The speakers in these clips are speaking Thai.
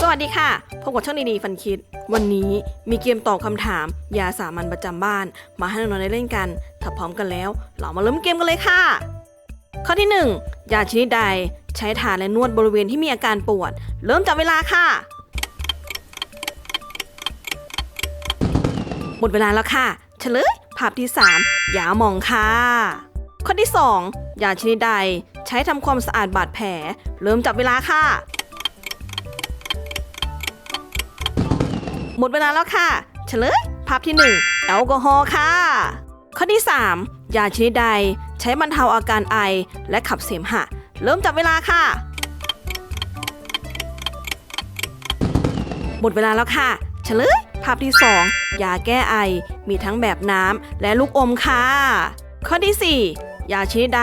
สวัสดีค่ะ พบกับช่องดีๆฟันคิด วันนี้มีเกมตอบคำถาม ยาสามัญประจำบ้าน มาให้น้องๆได้เล่นกัน ถ้าพร้อมกันแล้ว เรามาเริ่มเกมกันเลยค่ะ ข้อที่ 1 ยาชนิดใดใช้ทาและนวดบริเวณที่มีอาการปวด เริ่มจับเวลาค่ะ หมดเวลาแล้วค่ะ เฉลยภาพที่ 3 ยาหมองค่ะ ข้อที่ 2 ยาชนิดใดใช้ทำความสะอาดบาดแผล เริ่มจับเวลาค่ะ หมดเวลาแล้วค่ะ เฉลย ภาพที่ 1 แอลกอฮอล์ค่ะ ข้อที่ 3 ยาชนิดใด ใช้บรรเทาอาการไอ และขับเสมหะ เริ่มจับเวลาค่ะ หมดเวลาแล้วค่ะ เฉลย ภาพที่ 2 ยาแก้ไอ มีทั้งแบบน้ำและลูกอมค่ะ ข้อที่ 4 ยาชนิดใด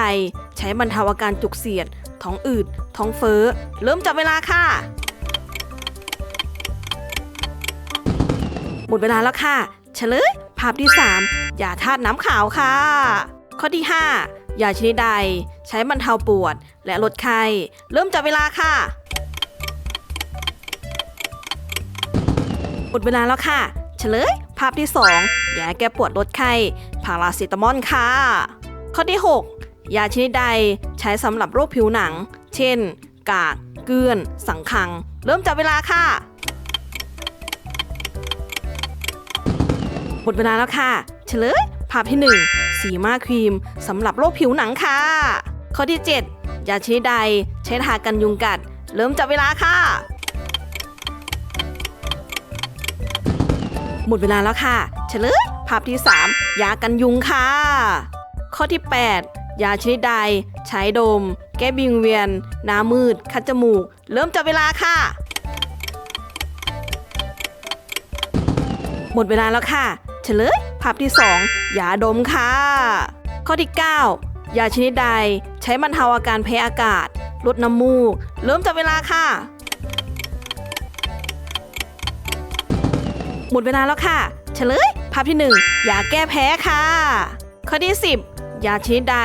ใช้บรรเทาอาการจุกเสียด ท้องอืด ท้องเฟ้อ เริ่มจับเวลาค่ะ หมดเวลาแล้วค่ะ เฉลย ภาพที่ 3 ยาธาตุน้ำขาวค่ะ ข้อที่ 5 ยาชนิดใด ใช้บรรเทาปวด และลดไข้ เริ่มจับเวลาค่ะ หมดเวลาแล้วค่ะ เฉลย ภาพที่ 2 ยาแก้ปวดลดไข้พาราเซตามอลค่ะ ข้อที่ 6 ยาชนิดใดใช้สำหรับโรคผิวหนัง เช่น กาก เกลือน สังคัง เริ่มจับเวลาค่ะ มดเวลาแล้วค่ะ เฉลย ภาพที่ 1 สีมาครีมสำหรับโรคผิวหนังค่ะ ข้อที่ 7 ยาชนิดใดใช้ทากันยุงกัด เริ่มจับเวลาค่ะ หมดเวลาแล้วค่ะ เฉลย ภาพที่ 3 ยากันยุงค่ะ ข้อที่ 8 ยาชนิดใดใช้ดม แก้บิงเวียนหน้ามืด คัดจมูก เริ่มจับเวลาค่ะหมดเวลาแล้วค่ะ เฉลยภาพที่ 2 ยาดมค่ะ ข้อที่ 9 ยาชนิดใดใช้บรรเทาอาการแพ้อากาศ ลดน้ำมูก เริ่มจับเวลาค่ะ หมดเวลาแล้วค่ะ เฉลยภาพที่ 1 ยาแก้แพ้ค่ะ ข้อที่ 10 ยาชนิดใด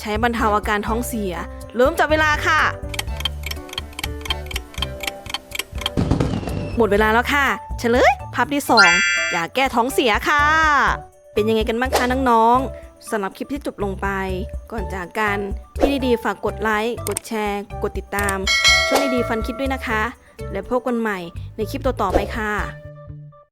ใช้บรรเทาอาการท้องเสีย เริ่มจับเวลาค่ะ หมดเวลาแล้วค่ะ เฉลยาพที่2ยาแก้ท้องเสียค่ะ เป็นยังไงกันบ้างคะน้องๆสำหรับคลิปที่จบลงไป ก่อนจากกัน พี่ดีๆฝากกดไลค์ กดแชร์ กดติดตาม ช่วยดีๆฟันคลิปด้วยนะคะ และพบกันใหม่ในคลิปต่อๆไปค่ะ